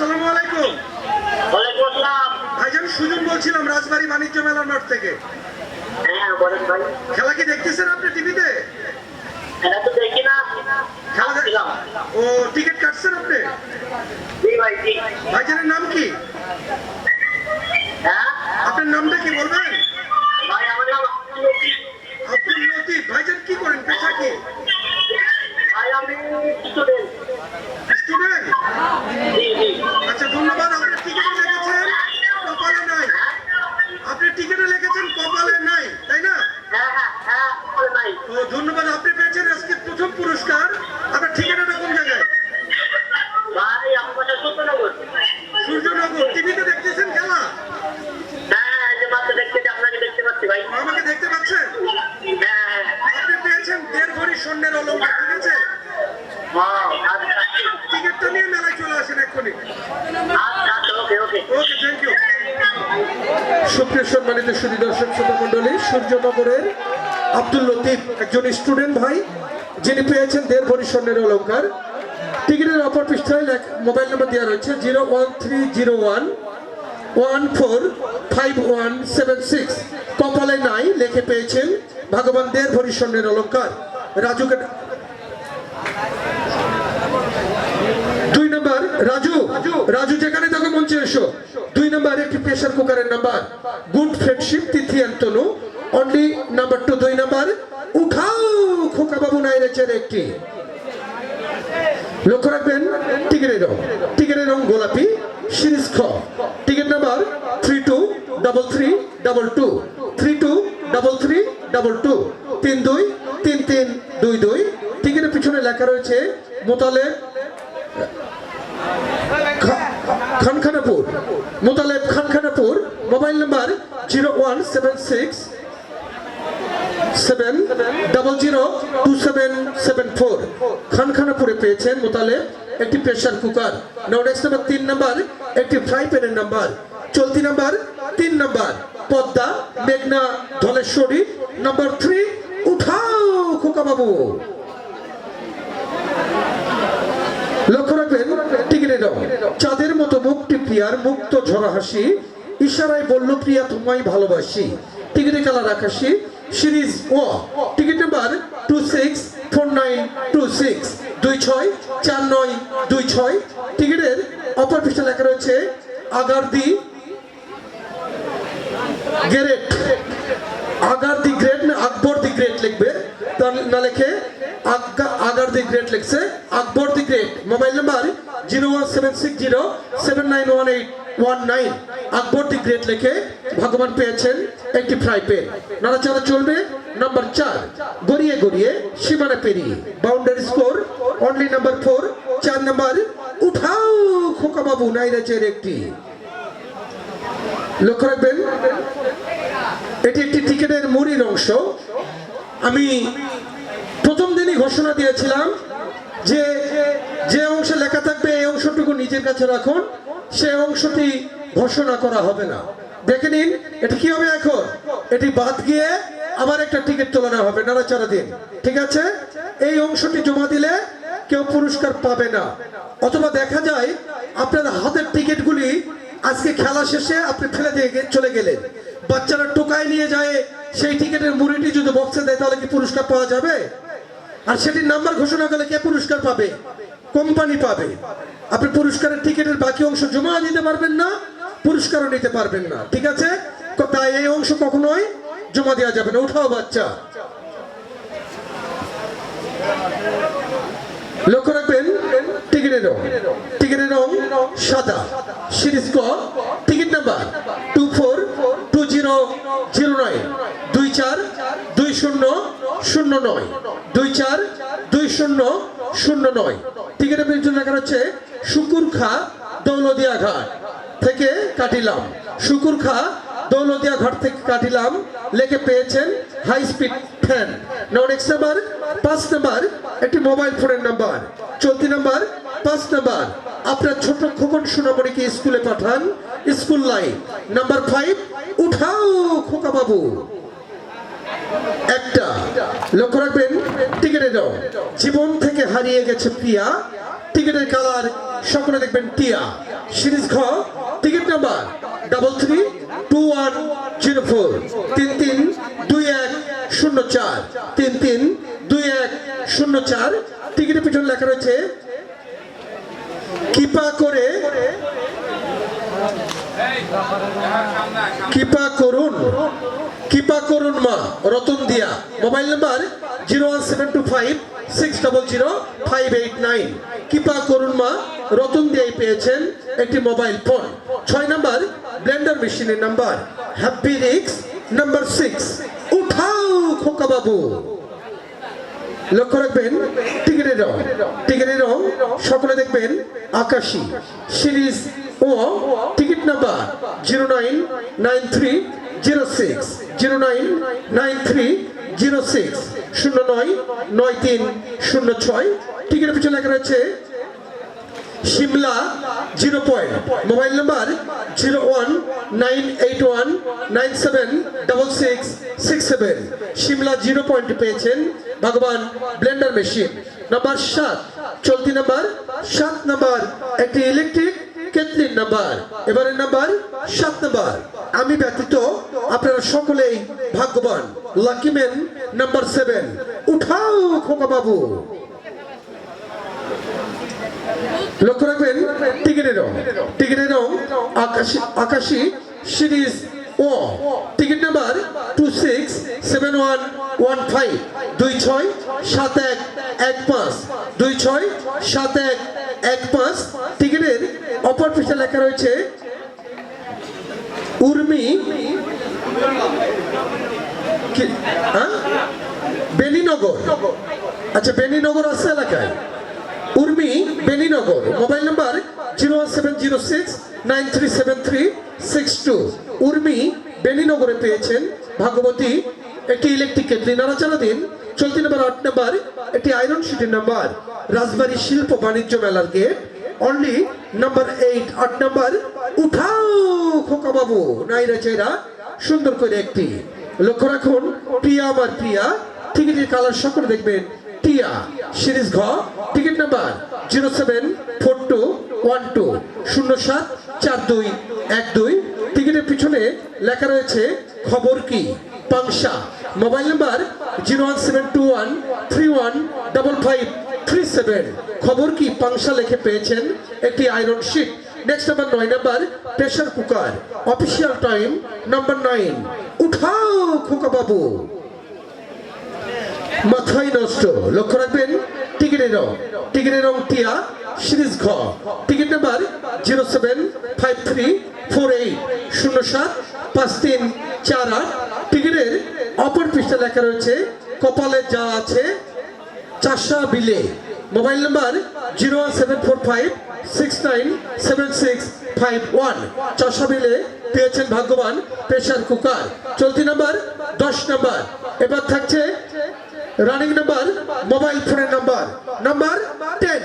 আসসালামু আলাইকুম। ওয়ালাইকুম আসসালাম। ভাইজান সুজন বলছিলাম রাজবাড়ী বাণিজ্য মেলার মাঠ থেকে। ধন্যবাদ আপনি পেয়েছেন আজকে প্রথম পুরস্কার। আপনার ঠিকানাটা কোন জায়গায়? সূর্যনগর। টিভিতে দেখতেছেন খেলা? হ্যাঁ যে মাত্র দেখতে আপনাকে দেখতে পাচ্ছি ভাই। আমাকে দেখতে পাচ্ছেন? হ্যাঁ আপনি পেয়েছেন দেড় ভরি স্বর্ণের অলঙ্কার ঠিক আছে? হ্যাঁ আচ্ছা টিকিটটা নিয়ে মেলায় চলে আসেন এক্ষুনি। আচ্ছা আচ্ছা ওকে থ্যাংক ইউ সুপ্রিয় সম্মানিত সুদী দর্শক শ্রোতা মন্ডলী সূর্যনগরের আব্দুল লতিফ একজন স্টুডেন্ট ভাই, যিনি পেয়েছেন দেড় ভরি স্বর্ণের অলঙ্কার টিকিটের অপর পৃষ্ঠায় মোবাইল নম্বর দেওয়া রয়েছে zero one three zero one one four five one seven six. কপালে নাই লেখে পেয়েছেন ভগবান দেড় ভরি স্বর্ণের অলঙ্কার রাজুকে দুই নম্বর, রাজু। রাজু, যেখানে থাকো মঞ্চে এসো। দুই নম্বর, একটি প্রেসার কুকারের number. Good friendship Tithi Antanu only number two দুই নাম্বার উঠাও খোকা বাবু নাইরেচের একটি। লক্ষ্য রাখবেন, টিকিটের রং। টিকিটের রং গোলাপি, সিরিজ খ। Ticket number three two double three double two three two double three double two তিন দুই, তিন তিন, দুই দুই। টিকিটের পিছনে লেখা রয়েছে মোতালেব খা- Khankhanapur. Motaleb Khankhanapur. Mobile number zero one seven six seven double zero two seven seven four খানখানাপুরে পেয়েছেন মোতালেব একটি pressure cooker now next number তিন নাম্বার একটি ফ্রাই প্যানের নাম্বার চলতি নাম্বার তিন নাম্বার পদ্মা মেঘনা ধলেশ্বরী। নাম্বার থ্রি উঠাও খোকা বাবু লক্ষ্য রাখবেন টিকিটের চাঁদের মতো মুক্তি প্রিয়ার মুক্ত ঝরা হাসি। ইশারায় বলল, প্রিয়া, তোমায় ভালোবাসি। টিকিটে কালার আকাশি। সিরিজ ও ticket number two six four nine two six দুই ছয় চার নয় দুই ছয়। টিকিটের অপর পৃষ্ঠে লেখা রয়েছে আগারদি গ্রেট। আগার দি গ্রেট না আকবর দি গ্রেট লিখবে। তার না লেখে আগার দি গ্রেট লিখছে Akbar the great. Mobile number zero one seven six zero seven nine one eight one nine. Akbar the great লিখে ভগবান পেয়েছেন একটি ফ্রাই প্যান। নাড়াচাড়া চলবে। নাম্বার চার, গড়িয়ে গড়িয়ে সীমানা পেরিয়ে। Boundary score only number four চার নাম্বার, উঠাও খোকা বাবু নাইরাজের একটি। লক্ষ্য রাখবেন, এটি একটি টিকিটের মুড়ির অংশ। আমি প্রথম দিনই ঘোষণা দিয়েছিলাম যে যে অংশে লেখা থাকবে, এই অংশটুকু নিজের কাছে রাখুন। সে অংশটি ঘোষণা করা হবে না। দেখে নিন, এটি কি হবে এখন? এটি বাদ গিয়ে আবার একটা টিকিট তোলানো হবে, নাড়াচাড়া দিন। ঠিক আছে? এই অংশটি জমা দিলে কেউ পুরস্কার পাবে না। অথবা দেখা যায়, আপনার হাতের টিকিটগুলি আজকে খেলা শেষে আপনি ফেলে দিয়ে চলে গেলেন। বাচ্চারা টোকায় নিয়ে যায়, সেই টিকিটের মুড়িটি যদি বক্সে দেয়, তাহলে কি পুরস্কার পাওয়া যাবে? আর সেটির নাম্বার ঘোষণা করলে কে পুরস্কার পাবে? কোম্পানি পাবে। আপনি পুরস্কারের টিকিটের বাকি অংশ জমা দিতে পারবেন না পুরস্কারও নিতে পারবেন না, ঠিক আছে? তাই এই অংশ কখনোই জমা দেওয়া যাবে না। উঠাও বাচ্চা। লক্ষ্য রাখবেন, টিকিটের রং। টিকিটের রং সাদা। সিরিজ ক, ticket number two four two zero zero nine. দুই চার দুই শূন্য শূন্য নয়। দুই চার দুই শূন্য শূন্য নয়। টিকিটের পিছনে লেখা হচ্ছে শুকুর খা দৌলদিয়া ঘাট। থেকে কাটিলাম। শুকুর খা দৌলদিয়া ঘাট থেকে কাটিলাম। লেখে পেয়েছেন high speed fan next number পাঁচ নাম্বার একটি মোবাইল ফোনের নাম্বার চলতি নাম্বার পাঁচ নাম্বার আপনার ছোট খোকন সোনামণিকে স্কুলে পাঠান। স্কুল লাইন নাম্বার ফাইভ উঠাও খোকা বাবু একটা, লক্ষ্য রাখবেন টিকিটের রং জীবন থেকে হারিয়ে গেছে প্রিয়া। টিকিটের কালার সকলে দেখবেন টিয়া। সিরিজ খ ticket number double three two one zero four তিন তিন দুই এক শূন্য চার। তিন তিন দুই এক শূন্য চার। টিকিটের পিছনে লেখা রয়েছে, কৃপা করে কৃপা করুন কৃপা করুন মা, রতন দিয়া। Mobile number zero one seven two five, six double zero five eight nine. কৃপা করুন মা, রতন দিয়াই পেয়েছেন একটি মোবাইল ফোন। ছয় নাম্বার, ব্লেন্ডার মেশিনের নাম্বার। হ্যাপি রিক্স নাম্বার সিক্স। উঠাও খোকা বাবু। লক্ষ্য রাখবেন, টিকিটের রং। টিকিটের রং, সকলে দেখবেন, আকাশী। সিরিজ ও ticket number zero nine nine three zero six zero nine nine three zero six শূন্য নয় নয় তিন শূন্য ছয় টিকিটের পিছনে লেখা রয়েছে Simla zero point mobile number zero one nine eight one nine seven double six six seven Simla zero point পেয়েছেন ভগবান ব্লেন্ডার মেশিন। নাম্বার সাত, চলতি নাম্বার সাত নাম্বার একটি ইলেকট্রিক কেটলিন নাম্বার। এবারের নাম্বার সাত নাম্বার। আমি ব্যতীত আপনারা সকলেই ভাগ্যবান। লাকি ম্যান নাম্বার সেভেন উঠাও খোকা বাবু। লক্ষ্য রাখবেন, টিকিটের রং। টিকিটের রং আকাশি আকাশি সিরিজ ও। Ticket number two six seven one one five. দুই ছয় সাত এক এক পাঁচ। দুই ছয় সাত এক এক পাঁচ। টিকিটের অপর পৃষ্ঠা লেখা রয়েছে, উর্মি হ্যাঁ? বেনিনগর। আচ্ছা বেনিনগর আছে এলাকায়? Urmi, Beninagar. Mobile number zero one seven zero six nine three seven three six two. Urmi, বেনিনগরে পেয়েছেন ভাগবতী, একটি ইলেকট্রিক কেটলি নাড়াচাড়া দিন চলতি নাম্বার আট নাম্বার, একটি আয়রন শিটের নাম্বার রাজবাড়ী শিল্প বাণিজ্য মেলার গেট অনলি নাম্বার এইট আট নাম্বার উঠাও খোকা বাবু, নাইরা চেরা, সুন্দর করে একটি। লক্ষ্য রাখুন, প্রিয়া আমার প্রিয়া, টিকিটের কালার সকলে দেখবেন, টিয়া, সিরিজ ঘ, ticket number zero seven, four two, one two, শূন্য সাত, চার দুই, এক দুই। টিকিটের পিছনে লেখা রয়েছে, খবর কি? Pangsha. Mobile number zero one seven two one, three one, double five three seven খবর কি? পাংশা লিখে পেয়েছেন একটি আয়রন শিট নেক্সট নাম্বার নয় number pressure cooker official time number nine উঠাও খোকা বাবু মাথায় নষ্ট। লক্ষ্য রাখবেন, টিকিটের রং। টিকিটের রং টিয়া, সিরিজ ঘ। Ticket number zero seven five three four eight শূন্য সাত পাঁচ তিন চার আট। টিকিটের অপর পৃষ্ঠা লেখা রয়েছে, কপালে যা আছে চাষা বিলে। Mobile number zero seven four five six nine seven six five one. চাষা বিলে পেয়েছেন ভাগ্যবান প্রেশার কুকার। চলতি নাম্বার দশ নাম্বার। এবার থাকছে রানিং নাম্বার, মোবাইল ফোনের number. Number ten,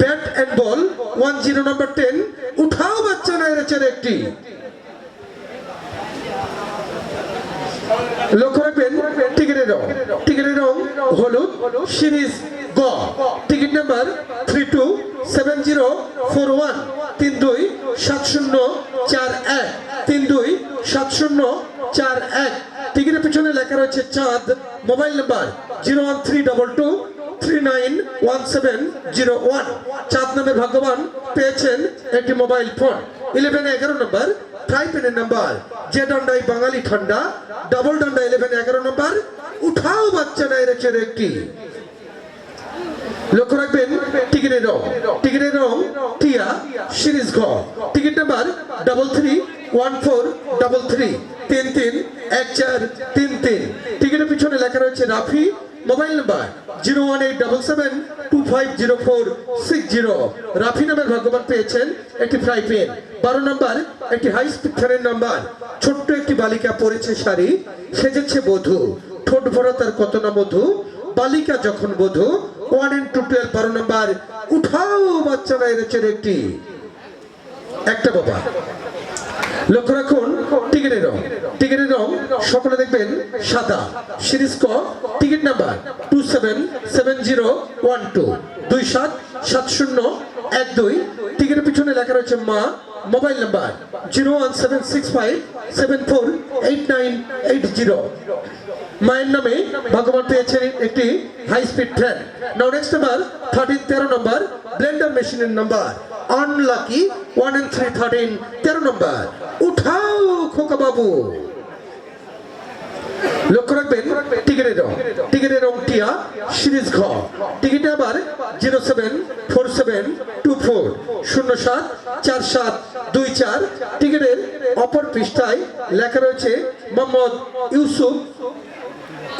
bat and ball, one zero number ten. উঠাও বাচ্চা না এরেছেন একটি। লক্ষ্য রাখবেন টিকিটের রং। টিকিটের রং হলুদ, সিরিজ গ। Ticket number three two seven zero four one তিন দুই সাত শূন্য চার এক তিন দুই সাত শূন্য চার এক টিকিটের পিছনে লেখা রয়েছে Chand, mobile number zero one three double two three nine one seven zero one Chand নামের ভাগ্যবান পেয়েছেন একটি মোবাইল ফোন। ইলেভেন এগারো নম্বর ফ্রাই প্যানের নাম্বার। যে ডান্ডাই বাঙালি ঠান্ডা ডাবল ডান্ডা ইলেভেন এগারো নম্বর উঠাও বাচ্চা নাই রেখে একটি। লক্ষ্য রাখবেন, টিকিটের রং টিকিটের রং, টিয়া, সিরিজ ঘ। Ticket number double three one four double three তিন তিন, এক চার, তিন তিন। টিকিটের পিছনে লেখা রয়েছে Rafi mobile number zero one eight double seven two five zero four six zero. Rafi নামের ভাগ্যবান পেয়েছেন একটি ফ্রাই পেন বারো নাম্বার, একটি হাই স্পিড ফ্যানের নাম্বার। ছোট্ট একটি বালিকা পরেছে শাড়ি, সেজেছে বধূ। ঠোঁট ভরা তার কত না মধু? বালিকা যখন বধূ ওয়ান ইন টু টুয়েলভ বারো নাম্বার, উঠাও বাচ্চারা এনেছেন একটি। একটা বাবা। লক্ষ্য রাখুন টিকিটের রং। টিকিটের রং সকলে দেখবেন সাদা। সিরিজ ক ticket number two seven seven zero one two দুই সাত সাত শূন্য এক দুই। টিকিটের পিছনে লেখা রয়েছে মা, mobile number zero one seven six five seven four eight nine eight zero মায়ের নামে ভগবান পেয়েছেন একটি high speed train now next number thirteen তেরো নম্বর ব্লেন্ডার মেশিনের number unlucky one and three thirteen তেরো নম্বর উঠাও খোকা বাবু লক্ষ্য রাখবেন, টিকিটের রং। টিকিটের রং টিয়া, সিরিজ ঘ। টিকিটে আবার zero seven, four seven, two four, শূন্য সাত, চার সাত, দুই চার। টিকিটের অপর পৃষ্ঠায় লেখা রয়েছে Mohammad Yusuf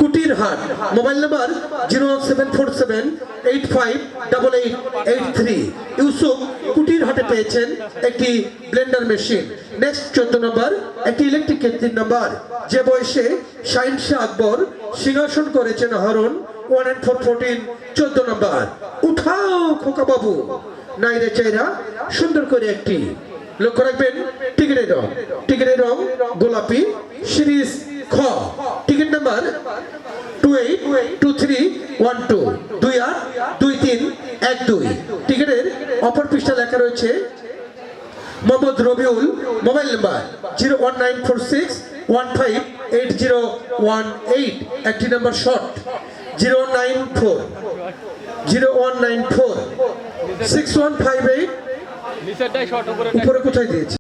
Kutir Hat, mobile number zero seven four seven eight five double eight eight three Yusuf কুটির হাটে পেয়েছেন একটি ব্লেন্ডার মেশিন। নেক্সট চোদ্দ নম্বর, একটি ইলেকট্রিক কেটলির নাম্বার। যে বয়সে শাহিন শাহ আকবর সিংহাসন করেছেন হরণ ওয়ান অ্যান্ড ফোর ফোরটিন চোদ্দ নম্বর। উঠাও খোকা বাবু নাইরে চাইরা সুন্দর করে একটি। লক্ষ্য রাখবেন, টিকিটের রং। টিকিটের রং গোলাপি। সিরিজ খ। Ticket number two eight two three one two. দুই আট দুই তিন এক দুই। টিকিটের অপর পৃষ্ঠা লেখা রয়েছে Mohammad Rabiul mobile number zero one nine four six one five eight zero one eight. একটি number short zero nine four zero one nine four. Six one five eight উপরে কোথায় দিয়েছে?